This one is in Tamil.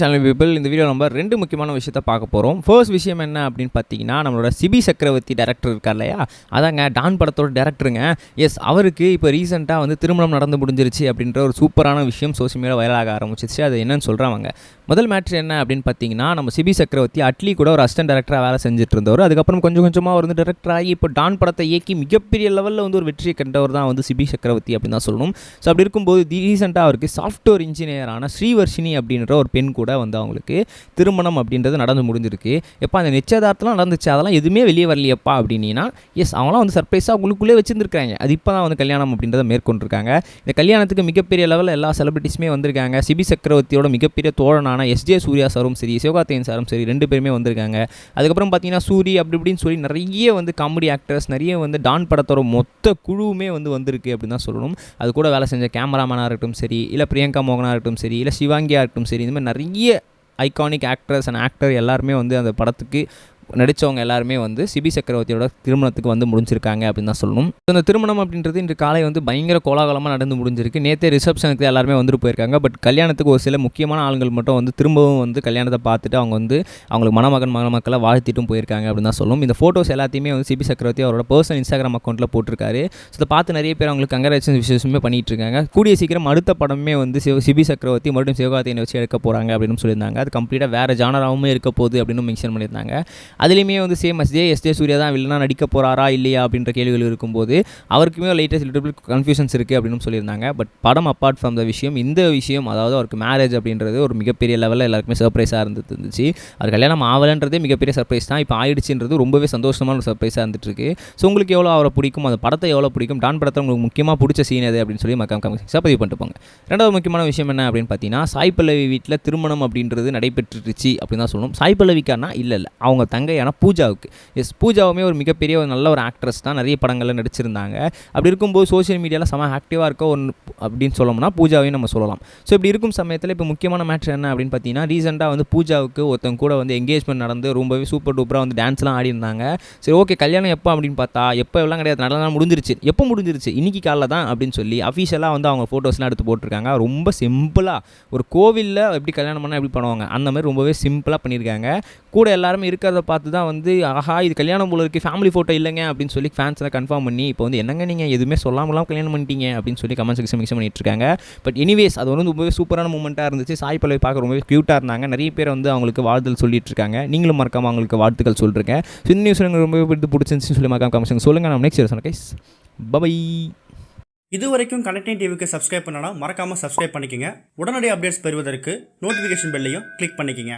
சேனல் பீப்பிள் இந்த வீடியோ நம்ம ரெண்டு முக்கியமான விஷயத்த பார்க்க போகிறோம் ஃபர்ஸ்ட் விஷயம் என்ன அப்படின்னு பார்த்தீங்கன்னா நம்மளோட சிபி சக்கரவர்த்தி டேரக்டர் இருக்கார் இல்லையா? அதாங்க டான் படத்தோட டேரக்டருங்க எஸ் அவருக்கு இப்போ ரீசெண்டாக வந்து திருமணம் நடந்து முடிஞ்சிருச்சு அப்படின்ற ஒரு சூப்பரான விஷயம் சோசியல் மீடியா வைரலாக ஆரம்பிச்சிச்சு அது என்னன்னு சொல்கிறாங்க முதல் மேட்ரு என்ன அப்படின்னு பார்த்தீங்கன்னா நம்ம சிபி சக்கரவர்த்தி அட்லி கூட ஒரு அசிஸ்டன்ட் டேரக்டராக வேலை செஞ்சுட்டு இருந்தவர். அதுக்கப்புறம் கொஞ்சம் கொஞ்சமாக அவர் வந்து டேரக்டர் ஆகி இப்போ டான் படத்தை இயக்கி மிகப்பெரிய லெவலில் வந்து ஒரு வெற்றியை கண்டவர் தான் வந்து சிபி சக்கரவர்த்தி அப்படின்னு தான் சொல்லணும். ஸோ அப்படி இருக்கும்போது ரீசெண்டாக அவருக்கு சாஃப்ட்வேர் இன்ஜினியரான ஸ்ரீவர்ஷினி அப்படின்ற ஒரு பெண் கூட வந்து அவங்களுக்கு திருமணம் அப்படின்றது நடந்து முடிஞ்சிருக்கு. எப்போ அந்த நிச்சயதார்த்தம்லாம் நடந்துச்சு அதெல்லாம் எதுவுமே வெளியே வரலையப்பா அப்படின்னா எஸ் அவங்களாம் வந்து சர்ப்ரைஸாக உங்களுக்குள்ளே வச்சுருந்துருக்காங்க அது இப்போ தான் வந்து கல்யாணம் அப்படின்றத மேற்கொண்டிருக்காங்க. இந்த கல்யாணத்துக்கு மிகப்பெரிய லெவலில் எல்லா செலிபிரிட்டிஸுமே வந்திருக்காங்க. சிபி சக்கரவர்த்தியோட மிகப்பெரிய தோழனான எஸ்ஜே சூர்யா சாரும் சரி சிவகார்த்தியன் சாரும் சரி ரெண்டு பேருமே வந்திருக்காங்க. அதுக்கப்புறம் பார்த்தீங்கன்னா சூரி அப்படி இப்படின்னு சொல்லி நிறைய வந்து காமெடி ஆக்டர்ஸ் நிறைய வந்து டான் படத்தோட மொத்த குழுவுமே வந்து வந்திருக்கு அப்படின்னு தான் சொல்லணும். அது கூட வேலை செஞ்ச கேமராமேனாக இருக்கட்டும் சரி இல்லை பிரியங்கா மோகனாக இருக்கட்டும் சரி இல்லை சிவாங்கியாக இருக்கட்டும் சரி இந்த மாதிரி நிறைய ஐகானிக் ஆக்டர்ஸ் அண்ட் ஆக்டர் எல்லாருமே வந்து அந்த படத்துக்கு நடித்தவங்க எல்லாருமே வந்து சிபி சக்கரவர்த்தியோட திருமணத்துக்கு வந்து முடிஞ்சிருக்காங்க அப்படின்னு தான் சொல்லணும். இந்த திருமணம் அப்படின்றது இன்று காலை வந்து பயங்கர கோலாகலமாக நடந்து முடிஞ்சிருக்கு. நேற்றே ரிசப்ஷனுக்கு எல்லாருமே வந்துட்டு போயிருக்காங்க. பட் கல்யாணத்துக்கு ஒரு சில முக்கியமான ஆளுங்கள் மட்டும் வந்து திரும்பவும் வந்து கல்யாணத்தை பார்த்துட்டு அவங்க வந்து அவங்களுக்கு மணமகன் மணமக்களை வாழ்த்திட்டும் போயிருக்காங்க அப்படின்னு தான் சொல்லணும். இந்த ஃபோட்டோஸ் எல்லாத்தையுமே வந்து சிபி சக்கரவர்த்தி அவரோட பர்சனல் இன்ஸ்டாகிராம் அக்கௌண்ட்டில் போட்டிருக்காரு. ஸோ இதை பார்த்து நிறைய பேர் அவங்களுக்கு கங்கராச்சுவன் விசேஷமே பண்ணிட்டு இருக்காங்க. கூடிய சீக்கிரம் அடுத்த படமே வந்து சிவ சிபி சக்கரவர்த்தி மறுபடியும் சிவகார்த்தியை வச்சு எடுக்க போகிறாங்க அப்படின்னு சொல்லியிருந்தாங்க. அது கம்ப்ளீட்டாக வேறு ஜானராகவும் இருக்க போகுது அப்படின்னு மென்ஷன் பண்ணியிருந்தாங்க. அதுலேயுமே வந்து சேம் எஸ்ஜே எஸ்ஜே சூர்யா தான் வில்லனா நடிக்க போகிறாரா இல்லையா அப்படின்ற கேள்விகள் இருக்கும்போது அவருக்குமே லேட்டஸ்ட் லிட்டில் கன்ஃபியூஷன்ஸ் இருக்குது அப்படின்னு சொல்லியிருந்தாங்க. பட் படம் அப்பார்ட் ஃப்ரம் த விஷயம் இந்த விஷயம் அதாவது அவருக்கு மேரேஜ் அப்படின்றது ஒரு மிகப்பெரிய லெவலில் எல்லாருக்குமே சர்ப்ரைஸாக இருந்துச்சு. அவர் கல்யாணம் ஆகலைன்றதே மிகப்பெரிய சர்ப்ரைஸ் தான். இப்போ ஆயிடுச்சுன்றது ரொம்பவே சந்தோஷமான ஒரு சர்ப்ரைஸாக இருந்துட்டு ஸோ உங்களுக்கு எவ்வளோ அவரை பிடிக்கும் அந்த படத்தை எவ்வளோ பிடிக்கும் டான் படத்தை உங்களுக்கு முக்கியமாக பிடிச்ச சீன் எது அப்படின்னு சொல்லி மக்கள் கமெண்ட்ஸாக பதிவு பண்ணிட்டு போங்க. ரெண்டாவது முக்கியமான விஷயம் என்ன அப்படின்னு பார்த்தீங்கன்னா சாய் பல்லவி வீட்டில் திருமணம் அப்படின்றது நடைபெற்றுச்சு அப்படின்னு தான் சொல்லணும். சாய் பல்லவிக்கானா இல்லை இல்லை. அவங்க ஏன்னா பூஜாவுக்கு. எஸ் பூஜாவுமே ஒரு மிகப்பெரிய ஒரு நல்ல ஒரு ஆக்ட்ரஸ் தான். நிறைய படங்களில் நடிச்சிருந்தாங்க. அப்படி இருக்கும்போது சோஷியல் மீடியாவில் செம ஆக்டிவாக இருக்க ஒன்று அப்படின்னு சொல்லணும்னா பூஜாவையும் நம்ம சொல்லலாம். ஸோ இப்படி இருக்கும் சமயத்தில் இப்போ முக்கியமான மேட்ச் என்ன அப்படின்னு பார்த்தீங்கன்னா ரீசெண்டாக வந்து பூஜாவுக்கு ஒருத்தங்க கூட வந்து எங்கேஜ்மெண்ட் நடந்து ரொம்பவே சூப்பர் டூப்பராக வந்து டான்ஸ்லாம் ஆடி இருந்தாங்க. சரி ஓகே கல்யாணம் எப்போ அப்படின்னு பார்த்தா எப்போ எல்லாம் கிடையாது. நல்ல முடிஞ்சிருச்சு. எப்போ முடிஞ்சிருச்சு? இன்னைக்கு காலைல தான் அப்படின்னு சொல்லி அஃபீஷியலாக வந்து அவங்க ஃபோட்டோஸ்லாம் எடுத்து போட்டிருக்காங்க. ரொம்ப சிம்பிளாக ஒரு கோவிலில் எப்படி கல்யாணம் பண்ணால் எப்படி பண்ணுவாங்க? அந்த மாதிரி ரொம்பவே சிம்பிளாக பண்ணியிருக்காங்க. கூட எல்லாருமே இருக்கிறத பார்த்து தான் வந்து ஆஹா இது கல்யாணம் போல இருக்குது ஃபேமிலி ஃபோட்டோ இல்லைங்க அப்படின்னு சொல்லி ஃபேன்ஸ்லாம் கன்ஃபார்ம் பண்ணி இப்போ வந்து என்னங்க நீங்கள் எதுவுமே சொல்லாமலாம் கல்யாணம் பண்ணிட்டீங்க அப்படின்னு சொல்லி கமெண்ட் செக்ஷன் மிக்ஸ் பண்ணிட்டு இருக்காங்க பட் எனிவேஸ் அது வந்து ரொம்பவே சூப்பரான மூமெண்ட்டாக இருந்துச்சு. சாய் பல்லவி பார்க்க ரொம்பவே க்யூட்டாக இருந்தாங்க. நிறைய பேர் வந்து அவங்களுக்கு வாழ்த்துகள் சொல்லிட்டு இருக்காங்க நீங்களும் மறக்காம அவங்களுக்கு வாழ்த்துக்கள் சொல்லிருக்கேன் சின்ன நியூஸ் எனக்கு ரொம்பவே பிடித்து பிடிச்சிருந்துச்சு சொல்லி மறக்காம கமெண்ட் சொல்லுங்கள் நம்ம நெக்ஸ்ட் சொன்ன கைஸ் பபை இது வரைக்கும் கனெக்டிங் டிவிக்கு சப்ஸ்கிரைப் பண்ணனா மறக்காமல் சப்ஸ்கிரைப் பண்ணிக்கங்க. உடனடி அப்டேட்ஸ் பெறுவதற்கு நோட்டிஃபிகேஷன் பெல்லையும் கிளிக் பண்ணிக்கங்க.